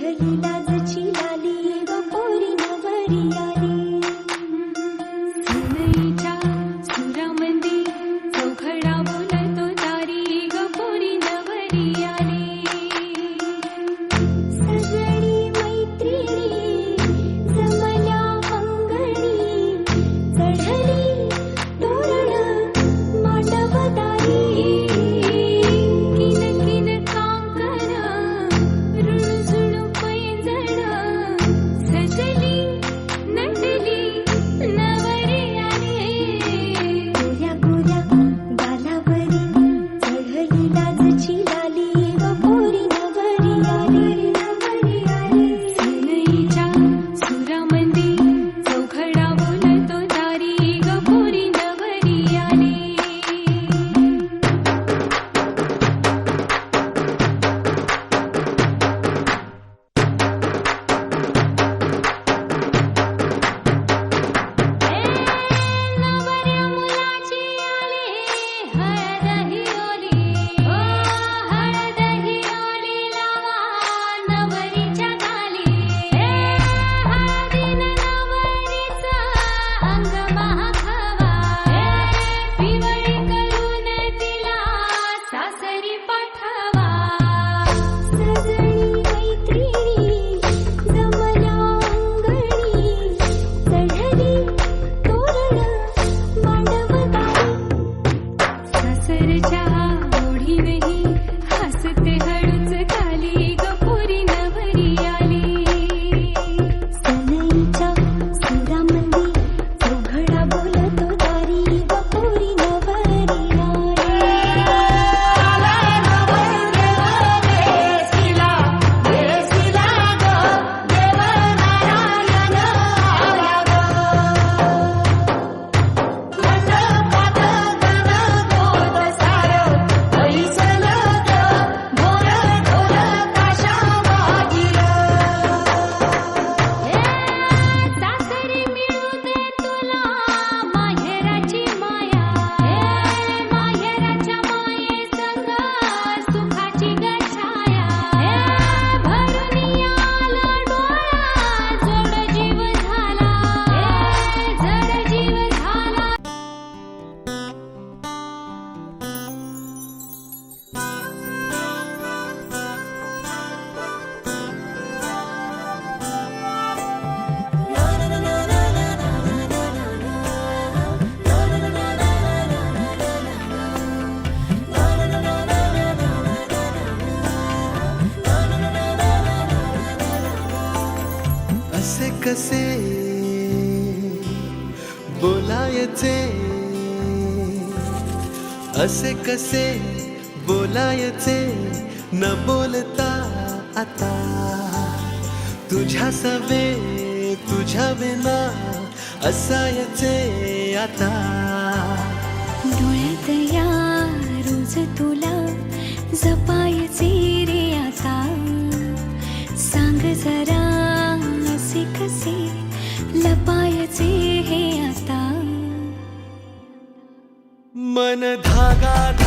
可以打。कसे बोलायचे न बोलता आता? तुझ्या सवे तुझ्या विना असायचे आता. डोळ्यात या रोज तुला जपायचे रे आता. सांग जरा असे कसे लपायचे हे आता. मन धागा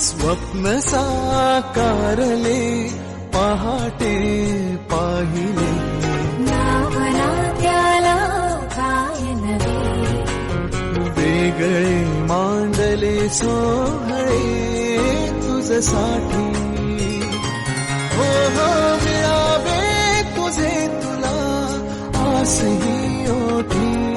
स्वप्न साकारले पहाटे पाहिले. नावना त्याला काय नवे वेगळे मांडले सोहळे तुझसाठी. हो हो मिळावे तुझे तुला आसही ओठी.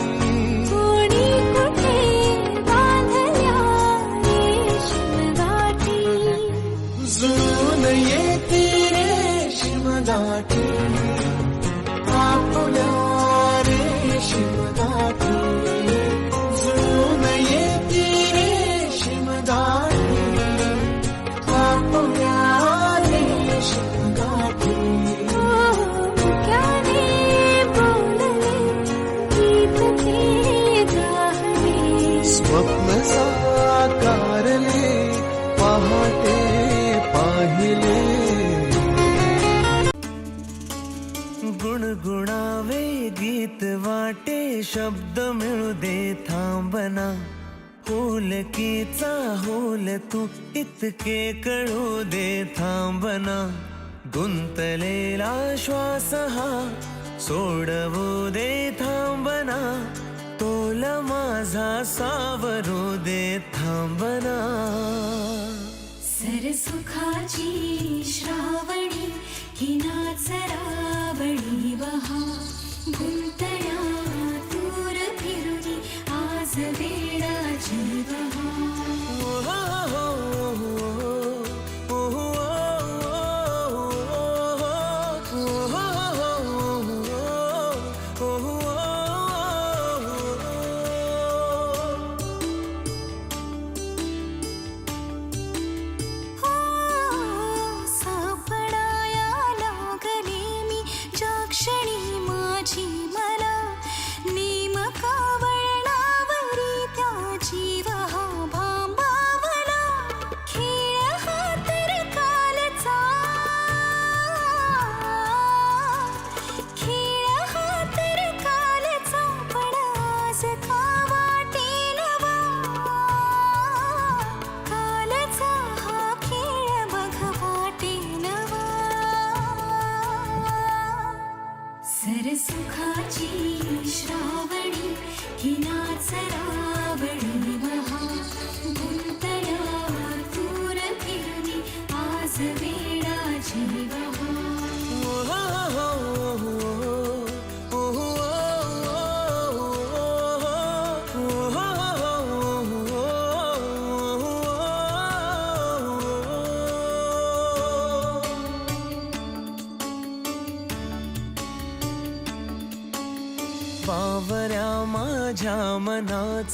स्वप्न साकारले पहाटे पाहिले. गुणगुणावे गीत वाटे शब्द मिळू दे थांबना. होलकीचा होल तू इतके कळू दे थांबना. गुंतलेला श्वास हा सोडवू दे थांबना. तोल माझा सावरू दे थांबना. सरसुखाची श्रावणी ही नाचरावणी बहा गुंतया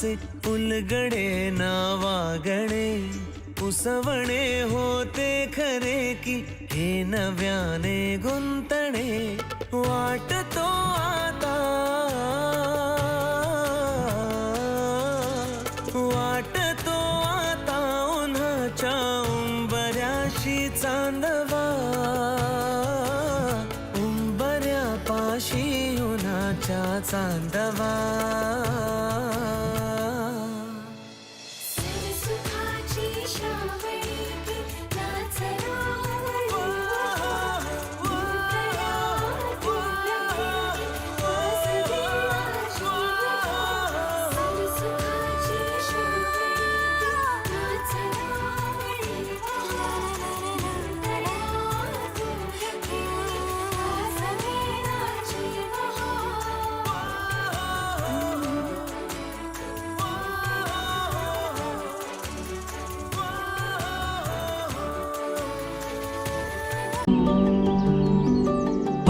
नावाचे नावा नावागणे उसवणे होते खरे की हे नव्याने गुंतणे वाटतो आता वाटतो आता उन्हाच्या उंबऱ्याशी चांदवा उंबऱ्या पाशी उन्हाच्या चांद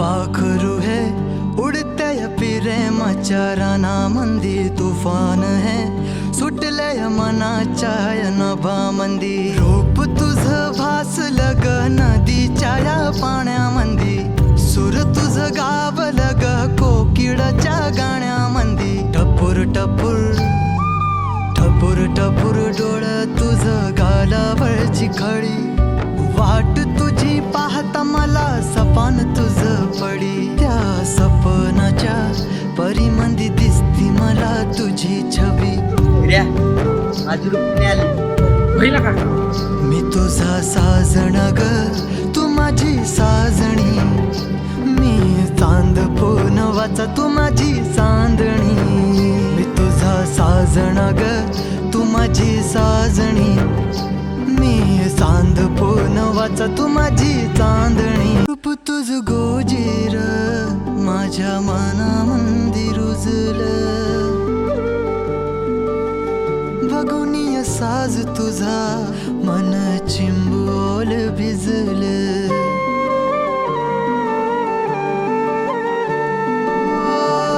पाखरू है उडत्या प्रेमाच्या मंदी तुफान है। सुटलय मनाच्या नभा मंदी। रूप तुझ भासल ग नदीच्या या पाण्यामंदी सुर तुझ गावल लग कोकिळच्या गाण्यामंदी टपूर टपूर टपूर टपूर डोळ तुझ गालावरची खळी वाट तुझी पाहता मला सपान तुझ परिमंदी दिसती मला तुझी का? मी तुझा साजण ग तू माझी साजणी. मी चांद वाचा तू माझी चांदणी. मी तुझा साजण ग तू माझी साजणी. मी चांद वाचा तू माझी चांदणी. तुझ गोजीर. माझ्या मना मंदिर रुजलं बघुनी साज तुझा मन चिंबोल भिजल.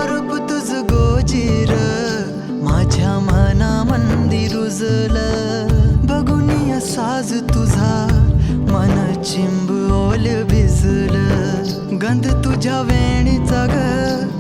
रूप तुझ गोजीर माझ्या मना मंदिर रुजल बघुनी साज तुझा मन चिंबोल गंध तुझ्या वेणीचा ग.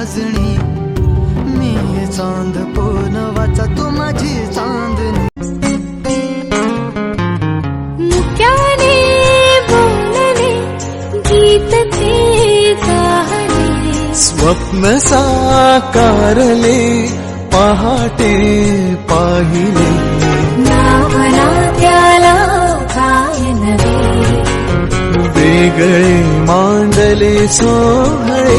साजणी मी चांद वाचा तू माझी चांदणी. मुक्याने बोलले गीत ते गाणे स्वप्न साकारले पहाटे पाहिले. नावना त्याला काय नवे वेगळे मांडले सोहळे.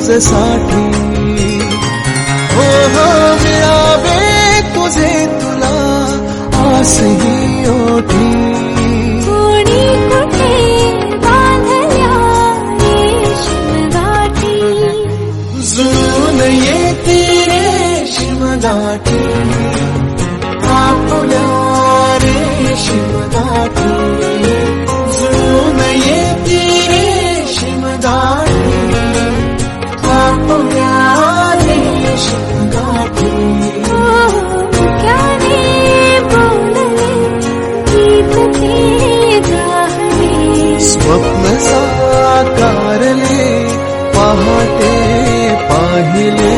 तुझसाठी हो हो मिळावे तुझे तुला आसही ओठी. पाहिले.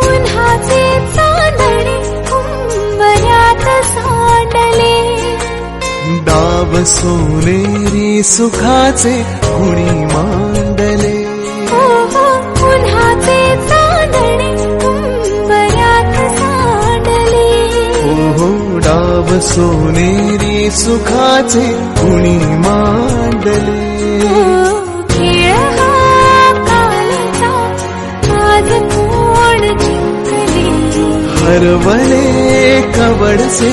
उन्हाचे चांदणे उंबऱ्यात सांडले. डाव सोनेरी सुखाचे कुणी मांडले भाव सोनेरी सुखाचे कुणी मांडले? हरवले कवडसे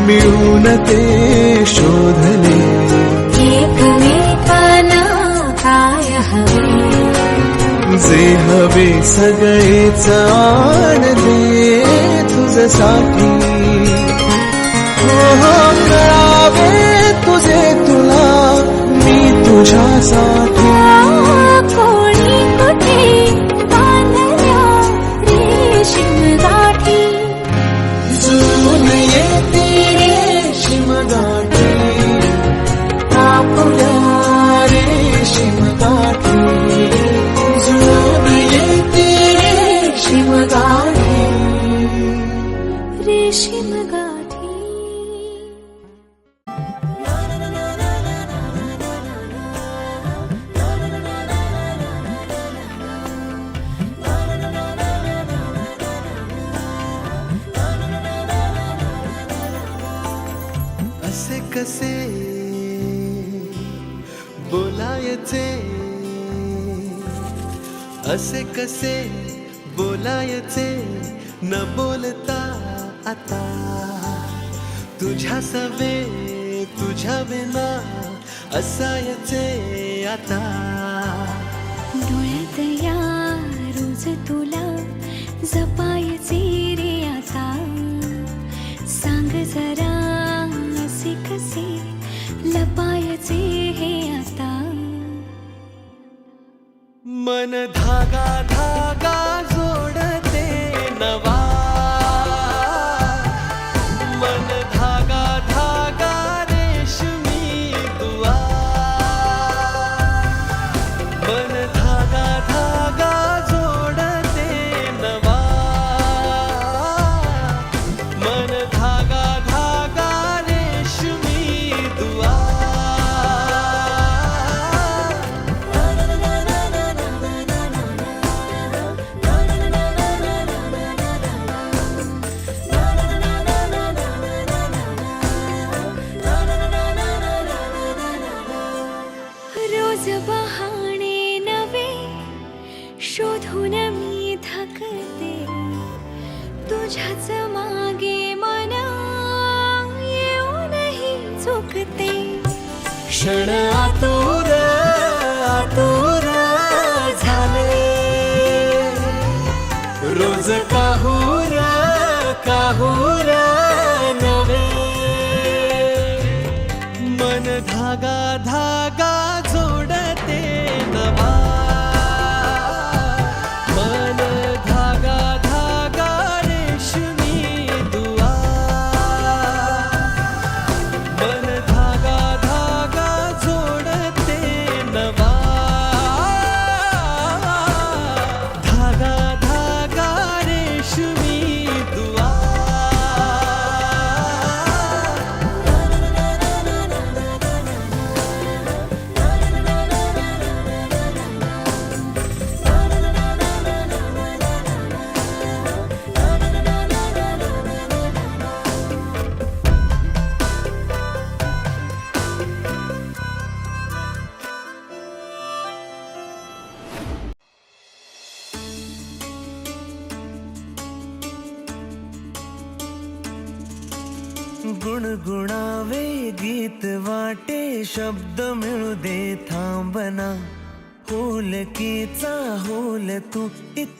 मिळून ते शोधले. जे हवे सगळेच आणले तुझसाठी. हो तुला मी तुझ्यासाठी कोणी कुठे जून येते रेशीम गाठी आपल्या न बोलता आता. तुझ्या सवे तुझ्या विना असायचे आता.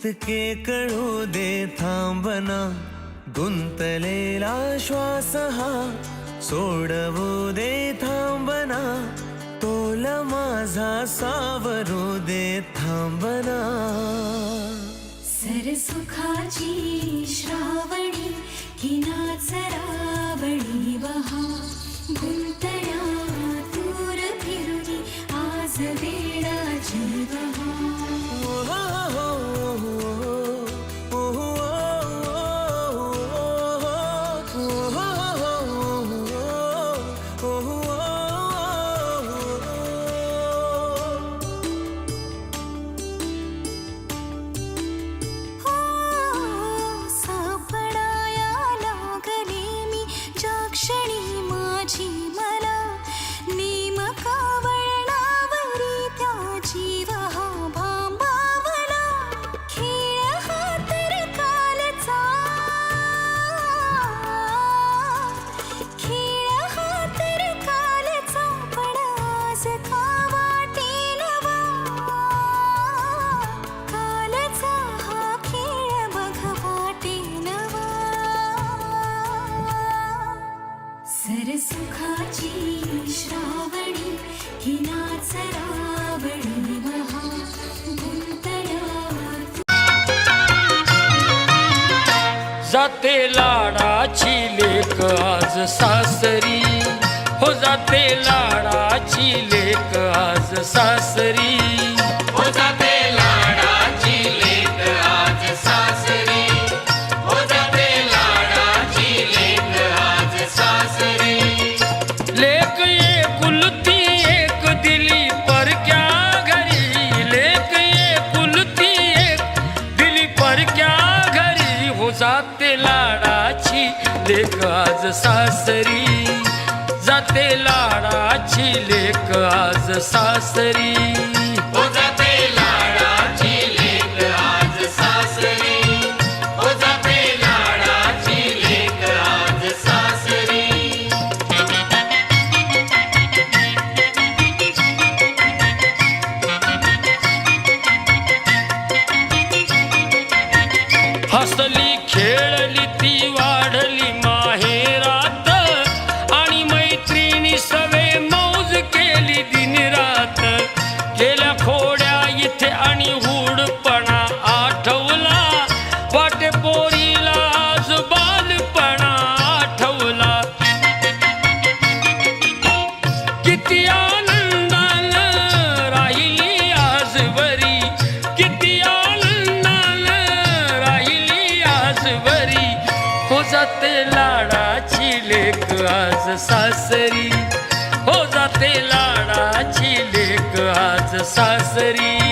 इतके कळू दे थांबना गुंतलेला श्वास हा सोडवू दे थांबना तोल माझा सावरू दे थांबना. सरसुखाची श्रावणी किनाचरा સાસરી சரி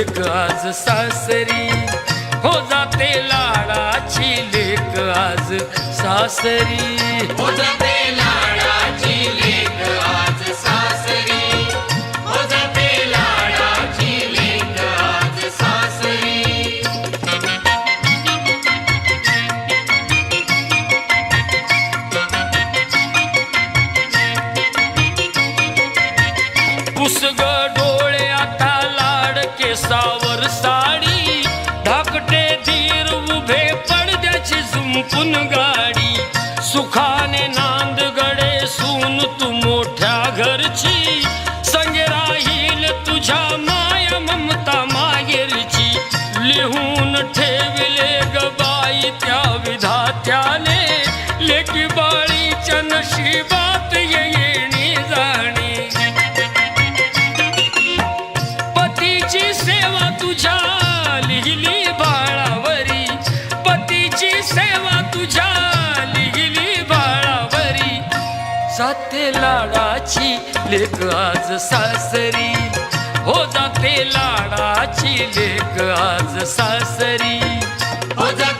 लेक आज सासरी. हो जाते लाडाची लेक आज सासरी. हो जाते जाते लाडाची लेक आज सासरी. हो जाते लाडाची लेक आज सासरी. हो जाते